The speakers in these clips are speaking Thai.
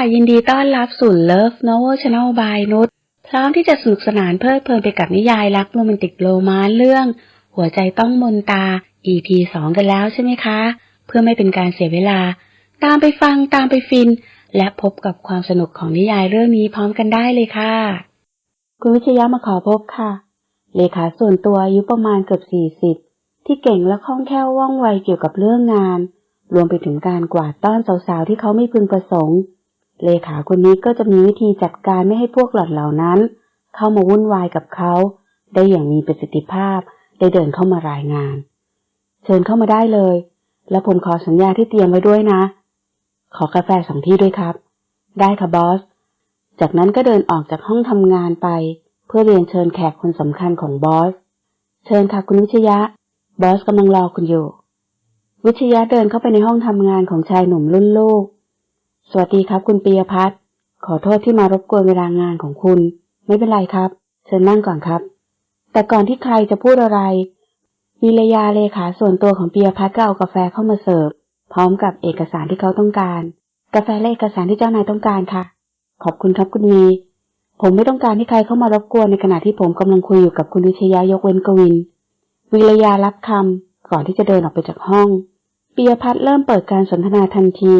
่ะยินดีต้อนรับสู่ Love Novel Channel by นุชพร้อมที่จะสนุกสนานเพลิดเพลินไปกับนิยายรักโรแมนติกโรมานซ์เรื่อง หัวใจต้องมนตา EP 2กันแล้วใช่ไหมคะ เพื่อไม่เป็นการเสียเวลา ตามไปฟังตามไปฟิน และพบกับความสนุกของนิยายเรื่องนี้พร้อมกันได้เลยค่ะคุณวิชยะมาขอพบค่ะ เลขาส่วนตัวอายุประมาณเกือบ40ที่เก่งและคล่องแคล่วว่องไวเกี่ยวกับเรื่องงาน รวมไปถึงการกวาดต้อนสาวๆที่เขาไม่พึงประสงค์ เลขาคนนี้ก็จะมีวิธีจัดการไม่ให้พวกหล่อนเหล่านั้น เข้ามาวุ่นวายกับเขา ได้อย่างมีประสิทธิภาพ ได้เดินเข้ามารายงาน เชิญเข้ามาได้เลย และผมขอสัญญาที่เตรียมไว้ด้วยนะ ขอกาแฟสองที่ด้วยครับ ได้ค่ะบอส จากนั้นก็เดินออกจากห้องทำงานไป เพื่อเรียนเชิญแขกคนสำคัญของบอส เชิญค่ะคุณวิชยะ บอสกำลังรอคุณอยู่ วิชยะเดินเข้าไปในห้องทำงานของชายหนุ่มรุ่นลูก สวัสดีครับคุณปียพัฒน์ขอโทษที่มารบกวนเวลางานของคุณ ไม่เป็นไรครับ เชิญนั่งก่อนครับ แต่ก่อนที่ใครจะพูดอะไรวิรยาเลขาส่วนตัวของปียพัฒน์ก็เอากาแฟเข้ามาเสิร์ฟ พร้อมกับเอกสารที่เขาต้องการ กาแฟและเอกสารที่เจ้านายต้องการค่ะ ขอบคุณครับคุณวีผมไม่ต้องการให้ใครเข้ามารบกวนในขณะที่ผมกำลังคุยอยู่กับคุณวิชยายกเว้นกวินวิรยารับคำก่อนที่จะเดินออกไปจากห้องปียพัฒน์เริ่มเปิดการสนทนาทันที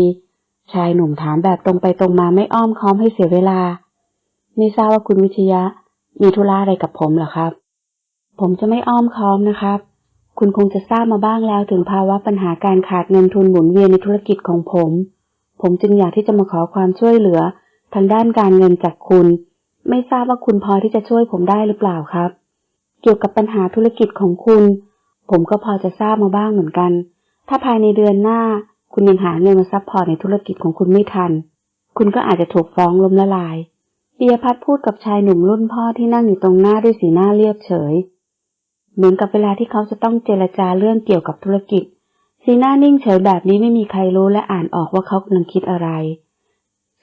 ชายหนุ่มถามแบบตรงไปตรงมาไม่อ้อมค้อมให้เสียเวลา ไม่ทราบว่าคุณวิชยะ มีธุระอะไรกับผมเหรอครับ ผมจะไม่อ้อมค้อมนะครับ คุณคงจะทราบมาบ้างแล้วถึงภาวะปัญหาการขาดเงินทุนหมุนเวียนในธุรกิจของผม ผมจึงอยากที่จะมาขอความช่วยเหลือ ทางด้านการเงินจากคุณ ไม่ทราบว่าคุณพอที่จะช่วยผมได้หรือเปล่าครับ เกี่ยวกับปัญหาธุรกิจของคุณ ผมก็พอจะทราบมาบ้างเหมือนกัน ถ้าภายในเดือนหน้า คุณยังหาเงินมาซัพพอร์ตในธุรกิจของคุณไม่ทัน คุณก็อาจจะถูกฟ้องล้มละลายปียพัฒน์พูดกับชายหนุ่มรุ่นพ่อที่นั่งอยู่ตรงหน้าด้วยสีหน้าเรียบเฉย เหมือนกับเวลาที่เขาจะต้องเจรจาเรื่องเกี่ยวกับธุรกิจ สีหน้านิ่งเฉยแบบนี้ไม่มีใครรู้และอ่านออกว่าเขากำลังคิดอะไร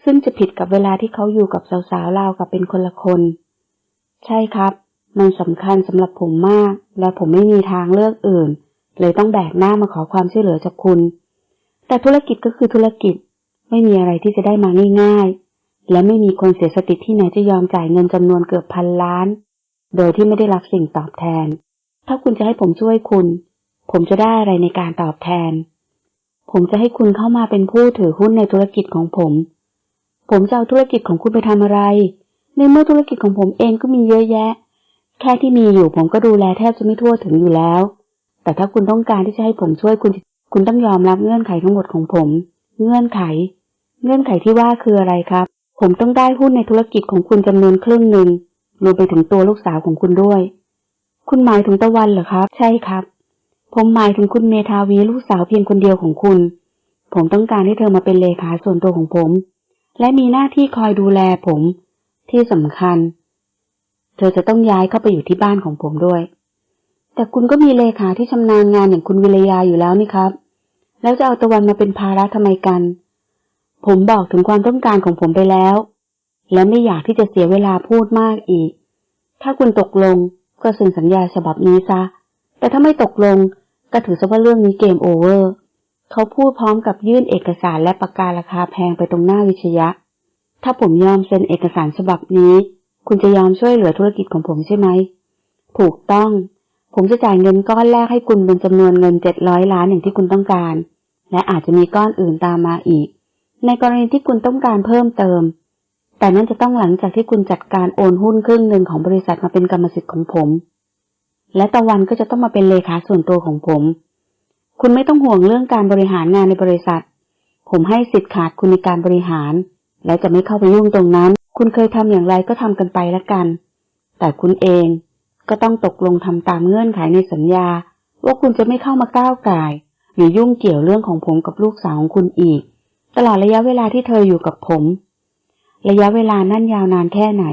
ซึ่งจะผิดกับเวลาที่เขาอยู่กับสาวๆราวกับเป็นคนละคน ใช่ครับ มันสำคัญสำหรับผมมาก และผมไม่มีทางเลือกอื่น เลยต้องแบกหน้ามาขอความช่วยเหลือจากคุณ แต่ธุรกิจก็คือธุรกิจ ไม่มีอะไรที่จะได้มาง่ายๆ และไม่มีคนเสียสติที่ไหนจะยอมจ่ายเงินจำนวนเกือบพันล้าน โดยที่ไม่ได้รับสิ่งตอบแทน ถ้าคุณจะให้ผมช่วยคุณ ผมจะได้อะไรในการตอบแทน ผมจะให้คุณเข้ามาเป็นผู้ถือหุ้นในธุรกิจของผม ผมจะเอาธุรกิจของคุณไปทำอะไร ในเมื่อธุรกิจของผมเองก็มีเยอะแยะ แค่ที่มีอยู่ผมก็ดูแลแทบจะไม่ทั่วถึงอยู่แล้ว แต่ถ้าคุณต้องการที่จะให้ผมช่วยคุณ คุณต้องยอมรับเงื่อนไขทั้งหมดของผม เงื่อนไข เงื่อนไขที่ว่าคืออะไรครับ ผมต้องได้หุ้นในธุรกิจของคุณจำนวนครึ่งหนึ่งรวมไปถึงตัวลูกสาวของคุณด้วย คุณหมายถึงตะวันเหรอครับ ใช่ครับ ผมหมายถึงคุณเมธาวีลูกสาวเพียงคนเดียวของคุณ ผมต้องการให้เธอมาเป็นเลขาส่วนตัวของผม และมีหน้าที่คอยดูแลผม ที่สำคัญ เธอจะต้องย้ายเข้าไปอยู่ที่บ้านของผมด้วย แต่คุณก็มีเลขาที่ชำนาญงานอย่างคุณวิรยาอยู่แล้วนี่ครับ แล้วจะเอาตะวันมาเป็นภาระทำไมกัน ผมบอกถึงความต้องการของผมไปแล้ว และไม่อยากที่จะเสียเวลาพูดมากอีก ถ้าคุณตกลงก็เซ็นสัญญาฉบับนี้ซะ แต่ถ้าไม่ตกลงก็ถือซะว่าเรื่องนี้เกมโอเวอร์ เขาพูดพร้อมกับยื่นเอกสารและปากการาคาแพงไปตรงหน้าวิชยะ ถ้าผมยอมเซ็นเอกสารฉบับนี้ คุณจะยอมช่วยเหลือธุรกิจของผมใช่ไหม ถูกต้อง ผมจะจ่ายเงินก้อนแรกให้คุณเป็นจำนวนเงินเจ็ดร้อยล้านอย่างที่คุณต้องการ และอาจจะมีก้อนอื่นตามมาอีก ในกรณีที่คุณต้องการเพิ่มเติม แต่นั่นจะต้องหลังจากที่คุณจัดการโอนหุ้นครึ่งหนึ่งของบริษัทมาเป็นกรรมสิทธิ์ของผม และตะวันก็จะต้องมาเป็นเลขาส่วนตัวของผม คุณไม่ต้องห่วงเรื่องการบริหารงานในบริษัท ผมให้สิทธิ์ขาดคุณในการบริหาร และจะไม่เข้าไปยุ่งตรงนั้น คุณเคยทำอย่างไรก็ทำกันไปละกัน แต่คุณเอง ก็ต้องตกลงทำตามเงื่อนไขในสัญญา ว่าคุณจะไม่เข้ามาก้าวไก่หรือยุ่งเกี่ยวเรื่องของผมกับลูกสาวของคุณอีก ตลอดระยะเวลาที่เธออยู่กับผม ระยะเวลานั่นยาวนานแค่ไหน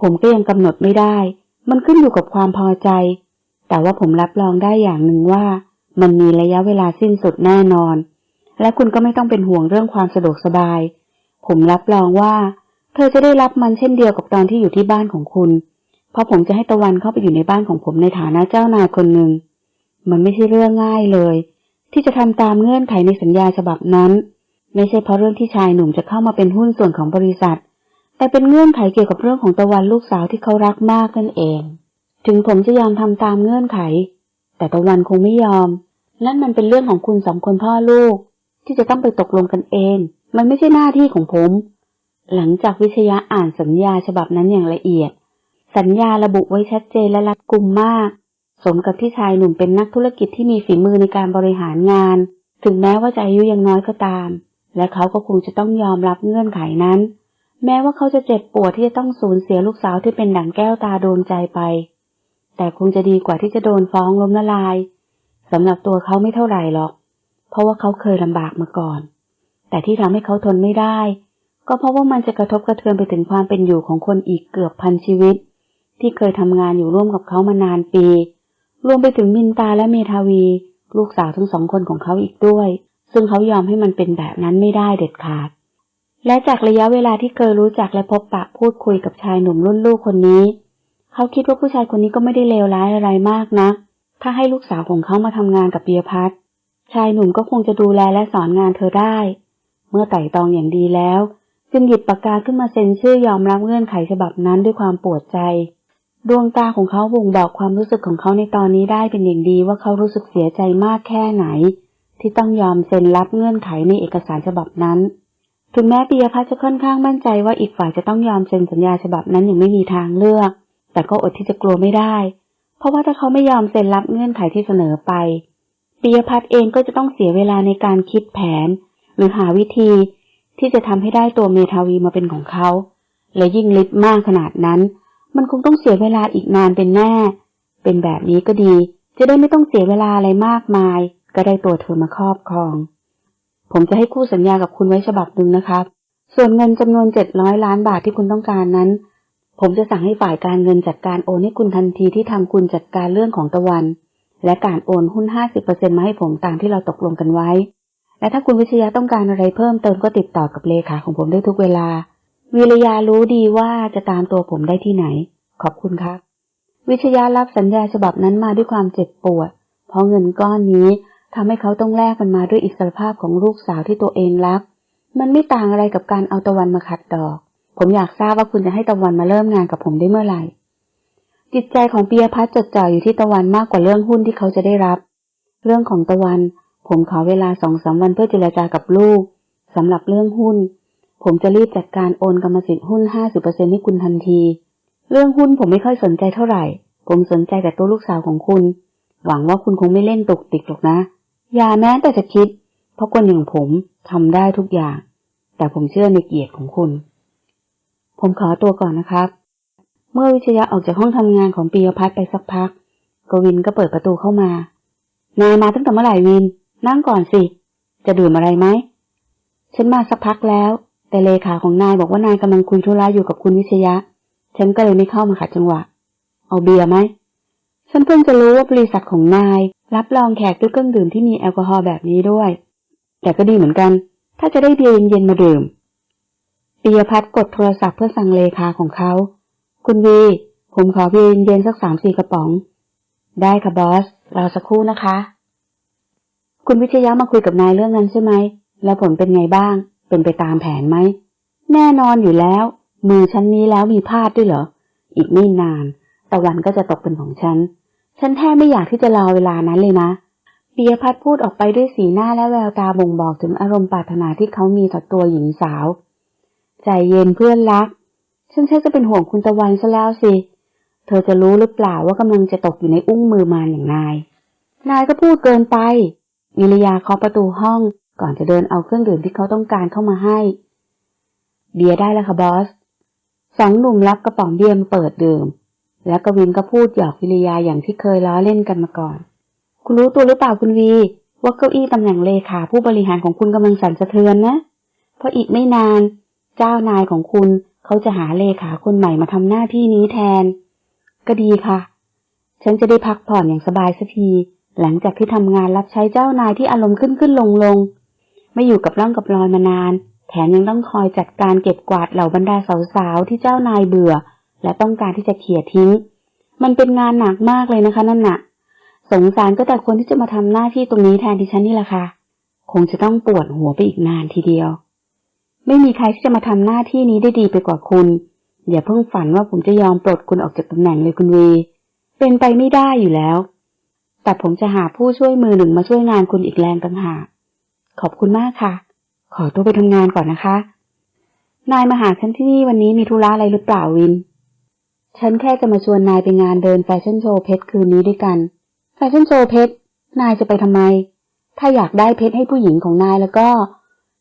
ผมก็ยังกำหนดไม่ได้ มันขึ้นอยู่กับความพอใจ แต่ว่าผมรับรองได้อย่างหนึ่งว่า มันมีระยะเวลาสิ้นสุดแน่นอน และคุณก็ไม่ต้องเป็นห่วงเรื่องความสะดวกสบาย ผมรับรองว่า เธอจะได้รับมันเช่นเดียวกับตอนที่อยู่ที่บ้านของคุณ เพราะผมจะให้ตะวันเข้าไปอยู่ในบ้านของผมในฐานะเจ้านายคนหนึ่ง มันไม่ใช่เรื่องง่ายเลย ที่จะทำตามเงื่อนไขในสัญญาฉบับนั้น ไม่ใช่เพราะเรื่องที่ชายหนุ่มจะเข้ามาเป็นหุ้นส่วนของบริษัท แต่เป็นเงื่อนไขเกี่ยวกับเรื่องของตะวันลูกสาวที่เขารักมากนั่นเอง ถึงผมจะยอมทำตามเงื่อนไข แต่ตะวันคงไม่ยอม นั่นมันเป็นเรื่องของคุณสองคนพ่อลูก ที่จะต้องไปตกลงกันเอง มันไม่ใช่หน้าที่ของผมหลังจากวิชยะอ่านสัญญาฉบับนั้นอย่างละเอียด สัญญาระบุไว้ชัดเจนและรัดกุมมาก สมกับที่ชายหนุ่มเป็นนักธุรกิจที่มีฝีมือในการบริหารงาน ถึงแม้ว่าจะอายุยังน้อยก็ตาม และเขาก็คงจะต้องยอมรับเงื่อนไขนั้น แม้ว่าเขาจะเจ็บปวดที่จะต้องสูญเสียลูกสาวที่เป็นดั่งแก้วตาโดนใจไป แต่คงจะดีกว่าที่จะโดนฟ้องล้มละลายสำหรับตัวเขาไม่เท่าไหร่หรอก เพราะว่าเขาเคยลำบากมาก่อน แต่ที่ทำให้เขาทนไม่ได้ ก็เพราะว่ามันจะกระทบกระเทือนไปถึงความเป็นอยู่ของคนอีกเกือบพันชีวิต ที่เคยทำงานอยู่ร่วมกับเขามานานปี รวมไปถึงมินตาและเมทาวี ลูกสาวทั้งสองคนของเขาอีกด้วย ซึ่งเขายอมให้มันเป็นแบบนั้นไม่ได้เด็ดขาด และจากระยะเวลาที่เคยรู้จักและพบปะพูดคุยกับชายหนุ่มรุ่นลูกคนนี้ เขาคิดว่าผู้ชายคนนี้ก็ไม่ได้เลวร้ายอะไรมากนะ ถ้าให้ลูกสาวของเขามาทำงานกับเบียพัทชายหนุ่มก็คงจะดูแลและสอนงานเธอได้ เมื่อไต่ตองอย่างดีแล้ว จึงหยิบปากกาขึ้นมาเซ็นชื่อยอมรับเงื่อนไขฉบับนั้นด้วยความปวดใจ ดวงตาของเขาบ่งบอกความรู้สึกของเขาในตอนนี้ได้เป็นอย่างดีว่าเขารู้สึกเสียใจมากแค่ไหน ที่ต้องยอมเซ็นรับเงื่อนไขในเอกสารฉบับนั้น ถึงแม้ปิยพัฒน์จะค่อนข้างมั่นใจว่าอีกฝ่ายจะต้องยอมเซ็นสัญญาฉบับนั้นอย่างไม่มีทางเลือก แต่ก็อดที่จะกลัวไม่ได้ เพราะว่าถ้าเขาไม่ยอมเซ็นรับเงื่อนไขที่เสนอไปปิยพัฒน์เองก็จะต้องเสียเวลาในการคิดแผน หรือหาวิธีที่จะทำให้ได้ตัวเมทาวีมาเป็นของเขา และยิ่งลิบมากขนาดนั้น มันคงต้องเสียเวลาอีกนานเป็นแน่ เป็นแบบนี้ก็ดี จะได้ไม่ต้องเสียเวลาอะไรมากมาย ก็ได้ตัวเธอมาครอบครอง ผมจะให้คู่สัญญากับคุณไว้ฉบับหนึ่งนะครับ ส่วนเงินจำนวนเจ็ดร้อยล้านบาทที่คุณต้องการนั้น ผมจะสั่งให้ฝ่ายการเงินจัดการโอนให้คุณทันทีที่ทางคุณจัดการเรื่องของตะวัน และการโอนหุ้นห้าสิบเปอร์เซ็นมาให้ผมตามที่เราตกลงกันไว้ และถ้าคุณวิชยาต้องการอะไรเพิ่มเติมก็ติดต่อกับเลขาของผมได้ทุกเวลา วิรยารู้ดีว่าจะตามตัวผมได้ที่ไหน ขอบคุณครับ วิชยารับสัญญาฉบับนั้นมาด้วยความเจ็บปวด เพราะเงินก้อนนี้ทำให้เขาต้องแลกมันมาด้วยอิสรภาพของลูกสาวที่ตัวเองรัก มันไม่ต่างอะไรกับการเอาตะวันมาขัดดอก ผมอยากทราบว่าคุณจะให้ตะวันมาเริ่มงานกับผมได้เมื่อไหร่ จิตใจของเปียพัฒจดจ่ออยู่ที่ตะวันมากกว่าเรื่องหุ้นที่เขาจะได้รับ เรื่องของตะวัน ผมขอเวลาสองสามวันเพื่อเจรจากับลูกสำหรับเรื่องหุ้น ผมจะรีบจัดการโอนกรรมสิทธิ์หุ้นห้าสิบเปอร์เซ็นให้คุณทันที เรื่องหุ้นผมไม่ค่อยสนใจเท่าไหร่ ผมสนใจแต่ตัวลูกสาวของคุณ หวังว่าคุณคงไม่เล่นตกติกหรอกนะ อย่าแม้แต่จะคิด เพราะคนอย่างผมทำได้ทุกอย่าง แต่ผมเชื่อในเกียรติของคุณ ผมขอตัวก่อนนะครับ เมื่อวิชยะออกจากห้องทำงานของปียพัฒน์ไปสักพัก กวินก็เปิดประตูเข้ามานายมาตั้งแต่เมื่อไหร่วิน นั่งก่อนสิ จะดื่มอะไรไหม ฉันมาสักพักแล้ว แต่เลขาของนายบอกว่านายกำลังคุยธุระอยู่กับคุณวิชยะ ฉันก็เลยไม่เข้ามาขัดจังหวะ เอาเบียร์ไหม ฉันเพิ่งจะรู้ว่าบริษัทของนาย รับรองแขกด้วยเครื่องดื่มที่มีแอลกอฮอล์แบบนี้ด้วย แต่ก็ดีเหมือนกัน ถ้าจะได้เบียร์เย็นๆมาดื่มปียพัฒน์กดโทรศัพท์เพื่อสั่งเลขาของเขา คุณวี ผมขอเบียร์เย็นๆสักสามสี่กระป๋อง ได้ค่ะบอส รอสักครู่นะคะ คุณวิชยะมาคุยกับนายเรื่องนั้นใช่ไหม แล้วผลเป็นไงบ้าง เป็นไปตามแผนไหม แน่นอนอยู่แล้ว มือฉันนี้แล้วมีพลาดด้วยเหรอ อีกไม่นาน ตะวันก็จะตกเป็นของฉัน ฉันแทบไม่อยากที่จะรอเวลานั้นเลยนะเบียพัดพูดออกไปด้วยสีหน้าและแววตาบ่งบอกถึงอารมณ์ปรารถนาที่เขามีต่อตัวหญิงสาว ใจเย็นเพื่อนรัก ฉันใช่จะเป็นห่วงคุณตะวันซะแล้วสิ เธอจะรู้หรือเปล่าว่ากำลังจะตกอยู่ในอุ้งมือมารอย่างนาย นายก็พูดเกินไปวิรยาเคาะประตูห้อง ก่อนจะเดินเอาเครื่องดื่มที่เขาต้องการเข้ามาให้ เบียร์ได้แล้วค่ะบอส สองหนุ่มรับกระป๋องเบียร์มาเปิดดื่ม แล้วกวินก็พูดหยอกวิรยาอย่างที่เคยล้อเล่นกันมาก่อน คุณรู้ตัวหรือเปล่าคุณวี ว่าเก้าอี้ตำแหน่งเลขาผู้บริหารของคุณกำลังสั่นสะเทือนนะ เพราะอีกไม่นาน เจ้านายของคุณเขาจะหาเลขาคนใหม่มาทำหน้าที่นี้แทน ก็ดีค่ะ ฉันจะได้พักผ่อนอย่างสบายสักทีหลังจากที่ทำงานรับใช้เจ้านายที่อารมณ์ขึ้นขึ้นลงลง ไม่อยู่กับร่องกับรอยมานาน แถมยังต้องคอยจัดการเก็บกวาดเหล่าบรรดาสาวๆที่เจ้านายเบื่อ และต้องการที่จะเขี่ยทิ้ง มันเป็นงานหนักมากเลยนะคะนั่นน่ะ สงสารก็แต่คนที่จะมาทำหน้าที่ตรงนี้แทนดิฉันนี่แหละค่ะ คงจะต้องปวดหัวไปอีกนานทีเดียว ไม่มีใครที่จะมาทำหน้าที่นี้ได้ดีไปกว่าคุณอย่าเพิ่งฝันว่าผมจะยอมปลดคุณออกจากตำแหน่งเลยคุณวี เป็นไปไม่ได้อยู่แล้ว แต่ผมจะหาผู้ช่วยมือหนึ่งมาช่วยงานคุณอีกแรงต่างหาก ขอบคุณมากค่ะ ขอตัวไปทำงานก่อนนะคะ นายมาหาฉันที่นี่วันนี้มีธุระอะไรหรือเปล่าวิน ฉันแค่จะมาชวนนายไปงานเดินแฟชั่นโชว์เพชรคืนนี้ด้วยกัน แฟชั่นโชว์เพชร นายจะไปทำไม ถ้าอยากได้เพชรให้ผู้หญิงของนายแล้วก็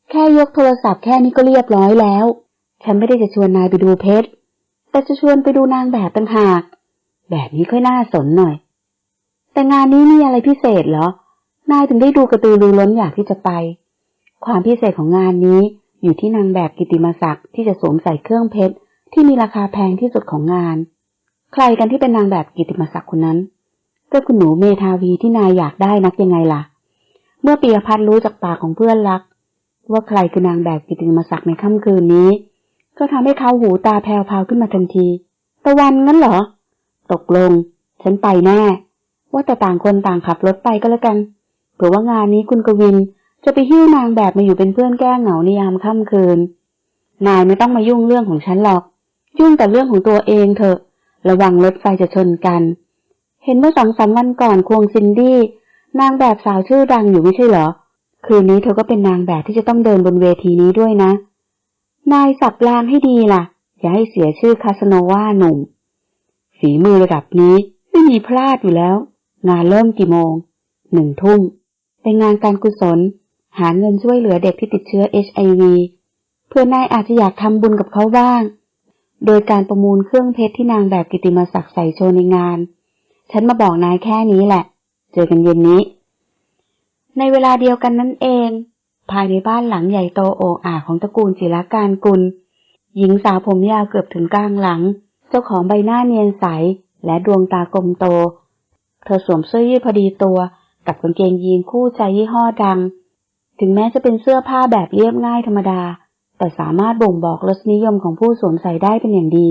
แค่ยกโทรศัพท์แค่นี้ก็เรียบร้อยแล้ว ฉันไม่ได้จะชวนนายไปดูเพชร แต่จะชวนไปดูนางแบบต่างหาก แบบนี้ค่อยน่าสนหน่อย แต่งานนี้มีอะไรพิเศษเหรอ นายถึงได้ดูกระตือรือร้นอยากที่จะไป ความพิเศษของงานนี้อยู่ที่นางแบบกิติมศักดิ์ที่จะสวมใส่เครื่องเพชรที่มีราคาแพงที่สุดของงาน ใครกันที่เป็นนางแบบกิติมศักดิ์คนนั้น ก็คุณหนูเมทาวีที่นายอยากได้นักยังไงล่ะ เมื่อปียพัฒน์รู้จากปากของเพื่อนรัก ว่าใครคือนางแบบกิติมศักดิ์ในค่ำคืนนี้ ก็ทำให้เขาหูตาแผ่วพาวขึ้นมาทันที ตะวันงั้นเหรอ ตกลง ฉันไปแน่ ว่าแต่ต่างคนต่างขับรถไปก็แล้วกัน เผื่อว่างานนี้คุณกวินจะไปหิ้วนางแบบมาอยู่เป็นเพื่อนแก้เหงาในยามค่ำคืน นายไม่ต้องมายุ่งเรื่องของฉันหรอก ยุ่งแต่เรื่องของตัวเองเถอะ ระวังรถไฟจะชนกัน เห็นเมื่อสองสามวันก่อนควงซินดี้ นางแบบสาวชื่อดังอยู่ไม่ใช่เหรอ คืนนี้เธอก็เป็นนางแบบที่จะต้องเดินบนเวทีนี้ด้วยนะ นายสับรางให้ดีล่ะ อย่าให้เสียชื่อคาสโนวาหนุ่ม ฝีมือระดับนี้ไม่มีพลาดอยู่แล้ว งานเริ่มกี่โมง หนึ่งทุ่ม เป็นงานการกุศล หาเงินช่วยเหลือเด็กที่ติดเชื้อ HIV เพื่อนายอาจจะอยากทำบุญกับเขาบ้าง โดยการประมูลเครื่องเพชรที่นางแบบกิติมศักดิ์ใส่โชว์ในงาน ฉันมาบอกนายแค่นี้แหละ เจอกันเย็นนี้ ในเวลาเดียวกันนั่นเอง ภายในบ้านหลังใหญ่โตโอ่อาของตระกูลจิรการกุล หญิงสาวผมยาวเกือบถึงกลางหลัง เจ้าของใบหน้าเนียนใสและดวงตากลมโต เธอสวมเสื้อยืดพอดีตัว กับกางเกงยีนคู่ใจยี่ห้อดัง ถึงแม้จะเป็นเสื้อผ้าแบบเรียบง่ายธรรมดา แต่สามารถบ่งบอกรสนิยมของผู้สวมใส่ได้เป็นอย่างดี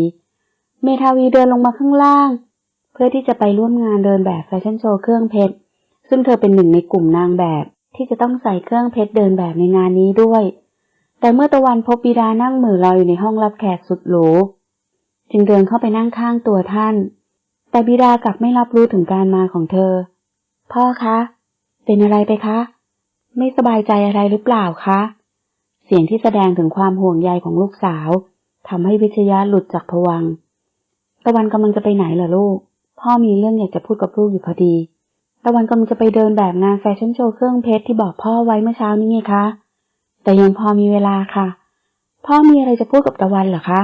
เมทาวีเดินลงมาข้างล่าง เพื่อที่จะไปร่วมงานเดินแบบแฟชั่นโชว์เครื่องเพชร ซึ่งเธอเป็นหนึ่งในกลุ่มนางแบบที่จะต้องใส่เครื่องเพชรเดินแบบในงานนี้ด้วย แต่เมื่อตะวันพบบิดานั่งมือรออยู่ในห้องรับแขกสุดหรูจึงเดินเข้าไปนั่งข้างตัวท่าน แต่บิดากลับไม่รับรู้ถึงการมาของเธอ พ่อคะ เป็นอะไรไปคะ ไม่สบายใจอะไรหรือเปล่าคะ เสียงที่แสดงถึงความห่วงใยของลูกสาวทำให้วิชยะหลุดจากผวัง ตะวันกำลังจะไปไหนเหรอลูก พ่อมีเรื่องอยากจะพูดกับลูกอยู่พอดี ตะวันกำลังจะไปเดินแบบงานแฟชั่นโชว์เครื่องเพชรที่บอกพ่อไว้เมื่อเช้านี้ไงคะ แต่ยังพอมีเวลาค่ะ พ่อมีอะไรจะพูดกับตะวันเหรอคะ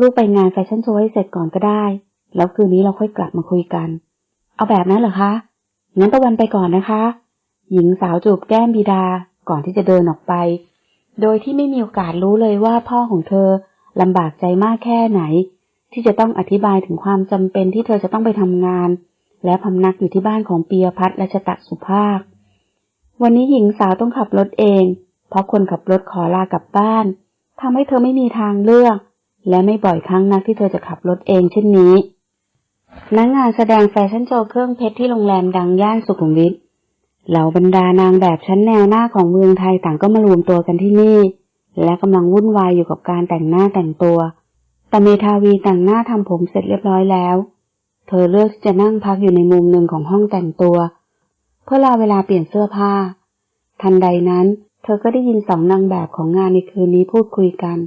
ลูกไปงานแฟชั่นโชว์ให้เสร็จก่อนก็ได้ แล้วคืนนี้เราค่อยกลับมาคุยกัน เอาแบบนั้นเหรอคะ งั้นตะวันไปก่อนนะคะ หญิงสาวจูบแก้มบิดาก่อนที่จะเดินออกไป โดยที่ไม่มีโอกาสรู้เลยว่าพ่อของเธอลำบากใจมากแค่ไหน ที่จะต้องอธิบายถึงความจำเป็นที่เธอจะต้องไปทำงาน และพำนักอยู่ที่บ้านของเปียพัฒและชะตะสุภาพวันนี้หญิงสาวต้องขับรถเอง เพราะคนขับรถขอลากลับบ้านทำให้เธอไม่มีทางเลือก และไม่บ่อยครั้งนักที่เธอจะขับรถเองเช่นนี้ นักงานแสดงแฟชั่นโชว์เครื่องเพชรที่โรงแรมดังย่านสุขุมวิทเหล่าบรรดานางแบบชั้นแนวหน้าของเมืองไทยต่างก็มารวมตัวกันที่นี่ และกำลังวุ่นวายอยู่กับการแต่งหน้าแต่งตัว แต่เมทาวีแต่งหน้าทำผมเสร็จเรียบร้อยแล้ว เธอเลือกที่จะนั่งพักอยู่ในมุมหนึ่งของห้องแต่งตัว เพื่อรอเวลาเปลี่ยนเสื้อผ้า ทันใดนั้น เธอก็ได้ยินสองนางแบบของงานในคืนนี้พูดคุยกัน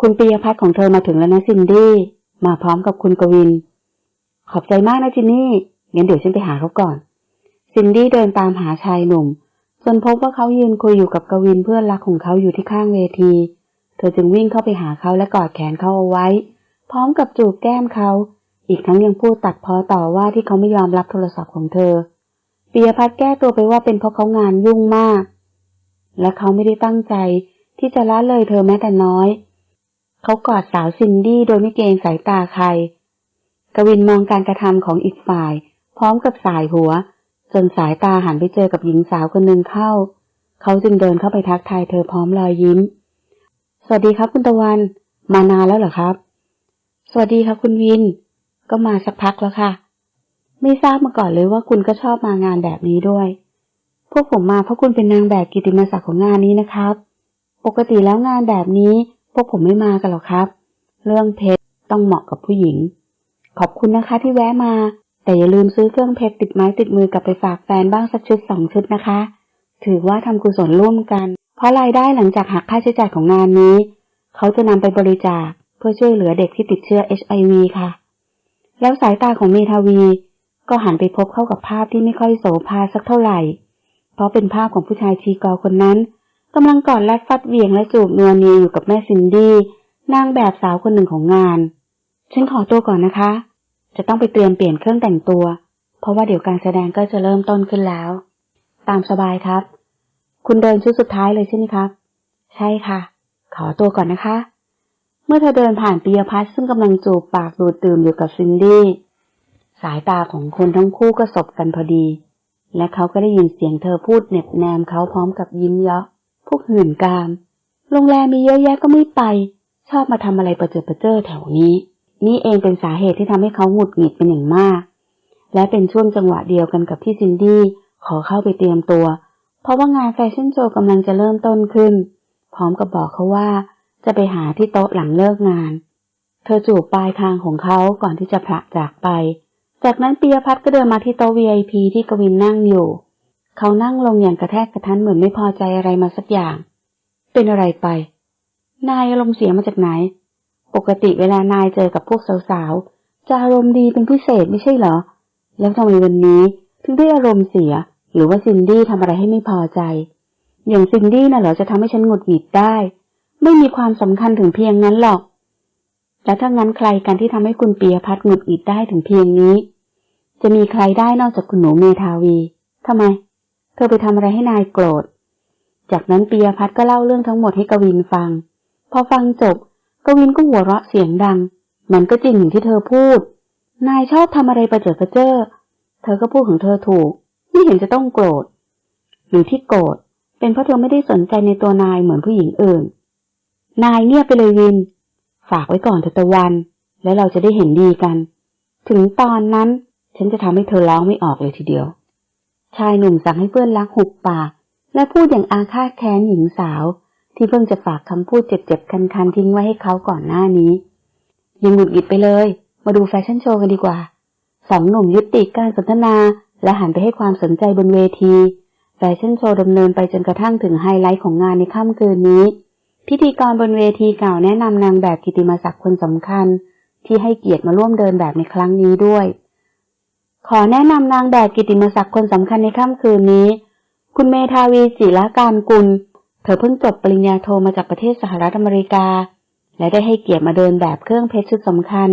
คุณปียพัฒน์ของเธอมาถึงแล้วนะซินดี้ มาพร้อมกับคุณกวิน ขอบใจมากนะจินนี่ งั้นเดี๋ยวฉันไปหาเขาก่อน ซินดี้เดินตามหาชายหนุ่ม จนพบว่าเขายืนคุยอยู่กับกวินเพื่อนรักของเขาอยู่ที่ข้างเวที เธอจึงวิ่งเข้าไปหาเขาและกอดแขนเขาเอาไว้ พร้อมกับจูบแก้มเขา อีกทั้งยังพูดตัดพ้อต่อว่าที่เขาไม่ยอมรับโทรศัพท์ของเธอปียพัฒน์แก้ตัวไปว่าเป็นเพราะเขางานยุ่งมาก และเขาไม่ได้ตั้งใจ ที่จะละเลยเธอแม้แต่น้อย เขากอดสาวซินดี้โดยไม่เกรงสายตาใคร กวินมองการกระทำของอีกฝ่าย พร้อมกับสายหัว จนสายตาหันไปเจอกับหญิงสาวคนหนึ่งเข้า เขาจึงเดินเข้าไปทักทายเธอพร้อมรอยยิ้ม สวัสดีครับคุณตะวัน มานานแล้วเหรอครับ สวัสดีครับคุณวิน ก็มาสักพักแล้วค่ะ ไม่ทราบมาก่อนเลยว่าคุณก็ชอบมางานแบบนี้ด้วย พวกผมมาเพราะคุณเป็นนางแบบกิติมศักดิ์ของงานนี้นะครับ ปกติแล้วงานแบบนี้ พวกผมไม่มากันหรอกครับ เรื่องเพชรต้องเหมาะกับผู้หญิง ขอบคุณนะคะที่แวะมา แต่อย่าลืมซื้อเครื่องเพชรติดไม้ติดมือกลับไปฝากแฟนบ้างสักชุดสองชุดนะคะ ถือว่าทำกุศลร่วมกัน เพราะรายได้หลังจากหักค่าใช้จ่ายของงานนี้ เขาจะนำไปบริจาคเพื่อช่วยเหลือเด็กที่ติดเชื้อ HIV ค่ะ แล้วสายตาของเมทาวี ก็หันไปพบเข้ากับภาพที่ไม่ค่อยโสภาสักเท่าไหร่ เพราะเป็นภาพของผู้ชายชีกอคนนั้นกำลังกอดและฟัดเวียงและจูบนัวเนียอยู่กับแม่ซินดี้นางแบบสาวคนหนึ่งของงาน ฉันขอตัวก่อนนะคะ จะต้องไปเตรียมเปลี่ยนเครื่องแต่งตัว เพราะว่าเดี๋ยวการแสดงก็จะเริ่มต้นขึ้นแล้ว ตามสบายครับ คุณเดินชุดสุดท้ายเลยใช่ไหมครับ ใช่ค่ะ ขอตัวก่อนนะคะ เมื่อเธอเดินผ่านปิยพัฒน์ซึ่งกำลังจูบปากดูดตื่มอยู่กับซินดี้ สายตาของคนทั้งคู่ก็สบกันพอดี และเขาก็ได้ยินเสียงเธอพูดเหน็บแนมเขาพร้อมกับยิ้มเยาะพวกหื่นกาม โรงแรมมีเยอะแยะก็ไม่ไป ชอบมาทำอะไรประเจิดประเจ้อแถวนี้ นี่เองเป็นสาเหตุที่ทำให้เขาหงุดหงิดเป็นอย่างมาก และเป็นช่วงจังหวะเดียวกันกับที่ซินดี้ขอเข้าไปเตรียมตัว เพราะว่างานแฟชั่นโชว์กำลังจะเริ่มต้นขึ้น พร้อมกับบอกเขาว่าจะไปหาที่โต๊ะหลังเลิกงาน เธอจูบปลายคางของเขาก่อนที่จะพละจากไป จากนั้นปียพัฒน์ก็เดินมาที่โต๊ะ VIP ที่กวินนั่งอยู่ เขานั่งลงอย่างกระแทกกระทันเหมือนไม่พอใจอะไรมาสักอย่าง เป็นอะไรไป นายอารมณ์เสียมาจากไหน ปกติเวลานายเจอกับพวกสาวๆ จะอารมณ์ดีเป็นพิเศษไม่ใช่เหรอ แล้วทำไมวันนี้ถึงได้อารมณ์เสีย หรือว่าซินดี้ทำอะไรให้ไม่พอใจ อย่างซินดี้น่ะเหรอจะทำให้ฉันหงุดหงิดได้ ไม่มีความสำคัญถึงเพียงนั้นหรอก แล้วถ้างั้นใครกันที่ทำให้คุณปียพัฒน์หงุดหงิดได้ถึงเพียงนี้ จะมีใครได้นอกจากคุณหนูเมทาวีทำไม เธอไปทำอะไรให้นายโกรธ จากนั้นปียพัฒน์ก็เล่าเรื่องทั้งหมดให้กวินฟัง พอฟังจบ กวินก็หัวเราะเสียงดัง มันก็จริงอย่างที่เธอพูด นายชอบทำอะไรประเจิดประเจ้อเธอก็พูดของเธอถูก ไม่เห็นจะต้องโกรธ หรือที่โกรธ เป็นเพราะเธอไม่ได้สนใจในตัวนายเหมือนผู้หญิงอื่น นายเงียบไปเลยวิน ฝากไว้ก่อนเถอะตะวัน แล้วเราจะได้เห็นดีกัน ถึงตอนนั้นฉันจะทำให้เธอร้องไม่ออกเลยทีเดียว ชายหนุ่มสั่งให้เพื่อนรักหุบปาก และพูดอย่างอาฆาตแค้นหญิงสาว ที่เพิ่งจะฝากคำพูดเจ็บๆ คันๆ ทิ้งไว้ให้เขาก่อนหน้านี้ ยังหงุดหงิดไปเลย มาดูแฟชั่นโชว์กันดีกว่า สองหนุ่มยุติการสนทนา และหันไปให้ความสนใจบนเวที แฟชั่นโชว์ดำเนินไปจนกระทั่งถึงไฮไลท์ของงานในค่ำคืนนี้ พิธีกรบนเวทีกล่าวแนะนำนางแบบกิติมศักดิ์คนสำคัญ ที่ให้เกียรติมาร่วมเดินแบบในครั้งนี้ด้วย ขอแนะนำนางแบบกิติมศักดิ์คนสำคัญในค่ำคืนนี้ คุณเมธาวีจิรการกุล ธอเพิ่งจบปริญญาโทมาจากประเทศสหรัฐอเมริกา และได้ให้เกียรติมาเดินแบบเครื่องเพชรชุดสำคัญ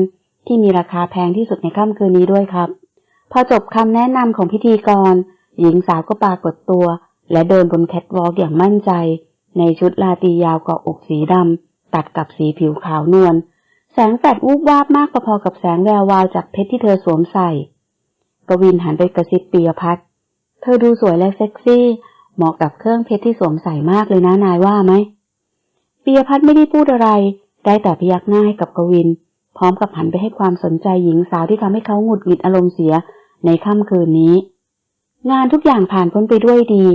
ที่มีราคาแพงที่สุดในค่ำคืนนี้ด้วยครับ พอจบคำแนะนำของพิธีกร หญิงสาวก็ปรากฏตัว และเดินบนแคทวอล์กอย่างมั่นใจ ในชุดลาตียาวเกาะอกสีดำตัดกับสีผิวขาวนวลแสงแฟลชวูบวาบมากพอๆกับแสงแวววาวจากเพชรที่เธอสวมใส่ กวินหันไปกระซิบปียพัฒเธอดูสวยและเซ็กซี่ เหมาะกับเครื่องเพชรที่สวมใส่มากเลยนะนายว่าไหมปียพัฒน์ไม่ได้พูดอะไร ได้แต่พยักหน้าให้กับกวิน พร้อมกับหันไปให้ความสนใจหญิงสาวที่ทำให้เขาหงุดหงิดอารมณ์เสียในค่ำคืนนี้ งานทุกอย่างผ่านพ้นไปด้วยดี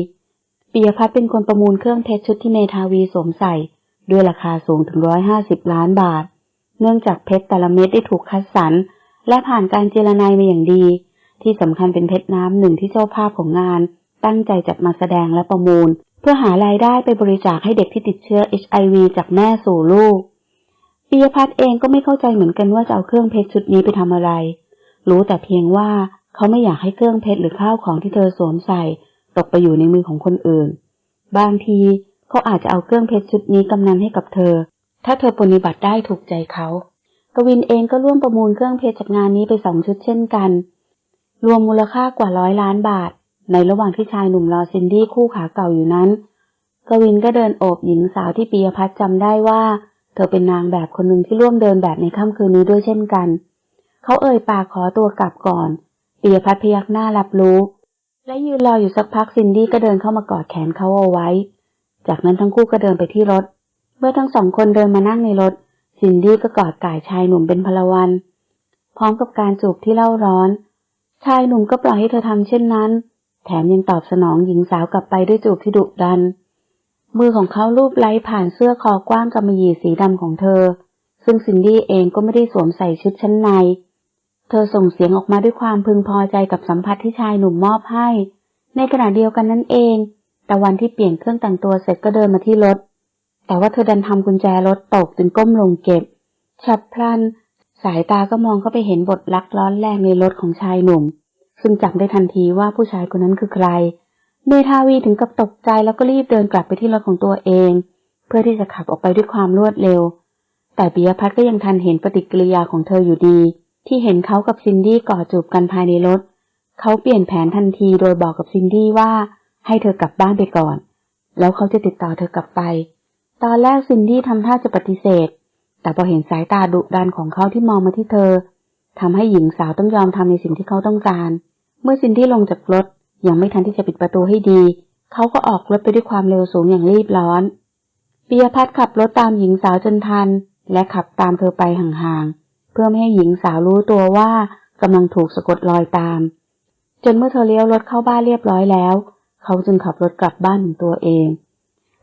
ปียพัฒน์เป็นคนประมูลเครื่องเพชรชุดที่เมทาวีสวมใส่ ด้วยราคาสูงถึงร้อยห้าสิบล้านบาท เนื่องจากเพชรแต่ละเม็ดได้ถูกคัดสรรและผ่านการเจรนายมาอย่างดี ที่สำคัญเป็นเพชรน้ำหนึ่งที่เจ้าภาพของงาน ตั้งใจจัดมาแสดงและประมูล เพื่อหารายได้ไปบริจาคให้เด็กที่ติดเชื้อ HIV จากแม่สู่ลูกปียพัฒน์เองก็ไม่เข้าใจเหมือนกันว่าจะเอาเครื่องเพชรชุดนี้ไปทำอะไร รู้แต่เพียงว่าเขาไม่อยากให้เครื่องเพชรหรือข้าวของที่เธอสวมใส่ ตกไปอยู่ในมือของคนอื่น บางทีเขาอาจจะเอาเครื่องเพชรชุดนี้กำนันให้กับเธอ ถ้าเธอปฏิบัติได้ถูกใจเขากวินเองก็ร่วมประมูลเครื่องเพชรจากงานนี้ไปสองชุดเช่นกัน รวมมูลค่ากว่าร้อยล้านบาท ในระหว่างที่ชายหนุ่มรอซินดี้คู่ขาเก่าอยู่นั้น กวินก็เดินโอบหญิงสาวที่ปียพัฒน์จำได้ว่า เธอเป็นนางแบบคนหนึ่งที่ร่วมเดินแบบในค่ำคืนนี้ด้วยเช่นกัน เขาเอ่ยปากขอตัวกลับก่อนปียพัฒน์พยักหน้ารับรู้ และยืนรออยู่สักพักซินดี้ก็เดินเข้ามากอดแขนเขาเอาไว้ จากนั้นทั้งคู่ก็เดินไปที่รถ เมื่อทั้งสองคนเดินมานั่งในรถ ซินดี้ก็กอดก่ายชายหนุ่มเป็นพลวัน พร้อมกับการจูบที่เล่าร้อน ชายหนุ่มก็ปล่อยให้เธอทำเช่นนั้น แถมยังตอบสนองหญิงสาวกลับไปด้วยจูบที่ดุดัน มือของเขาลูบไล้ผ่านเสื้อคอกว้างกำมะหยี่สีดำของเธอ ซึ่งซินดี้เองก็ไม่ได้สวมใส่ชุดชั้นใน เธอส่งเสียงออกมาด้วยความพึงพอใจกับสัมผัสที่ชายหนุ่มมอบให้ ในขณะเดียวกันนั่นเองแต่วันที่เปลี่ยนเครื่องแต่งตัวเสร็จก็เดินมาที่รถ แต่ว่าเธอดันทำกุญแจรถตกจึงก้มลงเก็บ ฉับพลัน สายตาก็มองเข้าไปเห็นบทลักร้อนแรงในรถของชายหนุ่ม ซึ่งจับได้ทันทีว่าผู้ชายคนนั้นคือใคร เมทาวีถึงกับตกใจแล้วก็รีบเดินกลับไปที่รถของตัวเอง เพื่อที่จะขับออกไปด้วยความรวดเร็ว แต่ปิยพัฒน์ก็ยังทันเห็นปฏิกิริยาของเธออยู่ดี ที่เห็นเขากับซินดี้กอดจูบกันภายในรถ เขาเปลี่ยนแผนทันทีโดยบอกกับซินดี้ว่า ให้เธอกลับบ้านไปก่อน แล้วเขาจะติดต่อเธอกลับไป ตอนแรกซินดี้ทำท่าจะปฏิเสธ แต่พอเห็นสายตาดุดันของเขาที่มองมาที่เธอทำให้หญิงสาวต้องยอมทำในสิ่งที่เขาต้องการ เมื่อซินดี้ลงจากรถยังไม่ทันที่จะปิดประตูให้ดี เขาก็ออกรถไปด้วยความเร็วสูงอย่างรีบร้อนปิยพัฒน์ขับรถตามหญิงสาวจนทัน และขับตามเธอไปห่างๆ เพื่อไม่ให้หญิงสาวรู้ตัวว่ากำลังถูกสะกดรอยตาม จนเมื่อเธอเลี้ยวรถเข้าบ้านเรียบร้อยแล้ว เขาจึงขับรถกลับบ้านของตัวเอง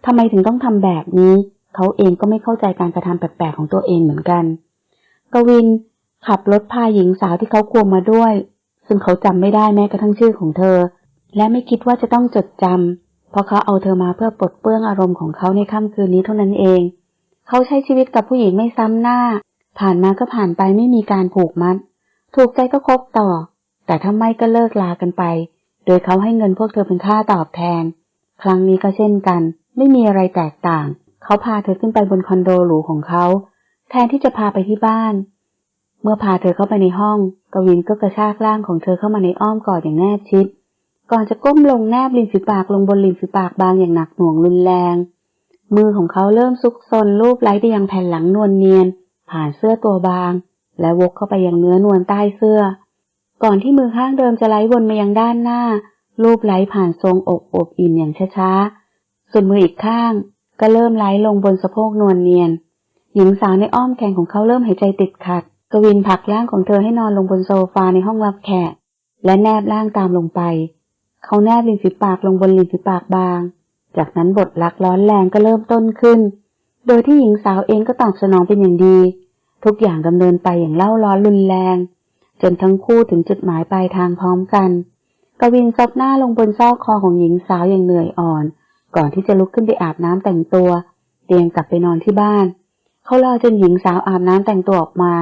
ทำไมถึงต้องทำแบบนี้ เขาเองก็ไม่เข้าใจการกระทำแปลกๆของตัวเองเหมือนกัน กวินขับรถพาหญิงสาวที่เขาควงมาด้วย ซึ่งเขาจำไม่ได้แม้กระทั่งชื่อของเธอ และไม่คิดว่าจะต้องจดจำเพราะเขาเอาเธอมาเพื่อปลดเปลื้องอารมณ์ของเขาในค่ำคืนนี้เท่านั้นเอง เขาใช้ชีวิตกับผู้หญิงไม่ซ้ำหน้า ผ่านมาก็ผ่านไปไม่มีการผูกมัด ถูกใจก็คบต่อ แต่ถ้าไม่ก็เลิกลากันไป โดยเขาให้เงินพวกเธอเป็นค่าตอบแทน ครั้งนี้ก็เช่นกัน ไม่มีอะไรแตกต่าง เขาพาเธอขึ้นไปบนคอนโดหรูของเขา แทนที่จะพาไปที่บ้าน เมื่อพาเธอเข้าไปในห้อง กวินก็กระชากร่างของเธอเข้ามาในอ้อมกอดอย่างแนบชิด ก่อนจะก้มลงแนบริมฝีปากลงบนริมฝีปากบางอย่างหนักหน่วงรุนแรง มือของเขาเริ่มซุกซนลูบไล้ไปยังแผ่นหลังนวลเนียน ผ่านเสื้อตัวบาง และวกเข้าไปยังเนื้อนวลใต้เสื้อ ก่อนที่มือข้างเดิมจะไล้วนมายังด้านหน้า ลูบไล้ผ่านทรงอกอบอิ่มอย่างช้าๆ ส่วนมืออีกข้าง ก็เริ่มไล้ลงบนสะโพกนวลเนียน หญิงสาวในอ้อมแขนของเขาเริ่มหายใจติดขัด กวินผลักร่างของเธอให้นอนลงบนโซฟาในห้องรับแขก และแนบร่างตามลงไป เขาแนบริมฝีปากลงบนริมฝีปากบาง จากนั้นบทรักร้อนแรงก็เริ่มต้นขึ้น โดยที่หญิงสาวเองก็ตอบสนองเป็นอย่างดี ทุกอย่างดำเนินไปอย่างเล่าร้อนรุนแรง จนทั้งคู่ถึงจุดหมายปลายทางพร้อมกัน กวินซบหน้าลงบนซอกคอของหญิงสาวอย่างเหนื่อยอ่อน ก่อนที่จะลุกขึ้นไปอาบน้ำแต่งตัว เตรียมกลับไปนอนที่บ้าน เขารอจนหญิงสาวอาบน้ำแต่งตัวออกมา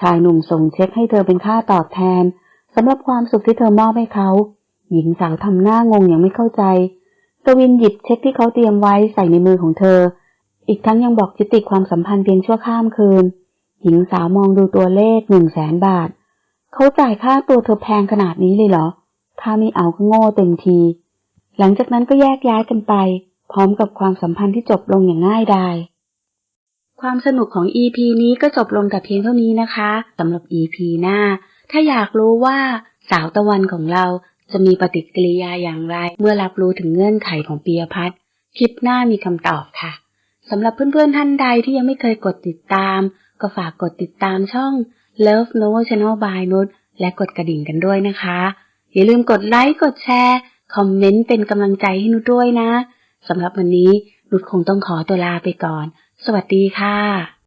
ชายหนุ่มส่งเช็คให้เธอเป็นค่าตอบแทนสำหรับความสุขที่เธอมอบให้เขา หญิงสาวทำหน้างงอย่างไม่เข้าใจกวินหยิบเช็คที่เขาเตรียมไว้ใส่ในมือของเธอ อีกทั้งยังบอกยุติความสัมพันธ์เพียงชั่วข้ามคืน หญิงสาวมองดูตัวเลขหนึ่งแสนบาท เขาจ่ายค่าตัวเธอแพงขนาดนี้เลยเหรอ ถ้าไม่เอาก็โง่เต็มที หลังจากนั้นก็แยกย้ายกันไป พร้อมกับความสัมพันธ์ที่จบลงอย่างง่ายดาย ความสนุกของ EP นี้ก็จบลงแต่เพียงเท่านี้นะคะสำหรับ EP หน้า ถ้าอยากรู้ว่าสาวตะวันของเราจะมีปฏิกิริยาอย่างไร เมื่อรับรู้ถึงเงื่อนไขของปียพัฒน์คลิปหน้ามีคำตอบค่ะสำหรับเพื่อนๆท่านใดที่ยังไม่เคยกดติดตาม ก็ฝากกดติดตามช่อง Love No Channel by นุชและกดกระดิ่งกันด้วยนะคะ อย่าลืมกดไลค์กดแชร์ คอมเมนต์เป็นกำลังใจให้นุชด้วยนะสำหรับวันนี้นุชคงต้องขอตัวลาไปก่อน สวัสดีค่ะ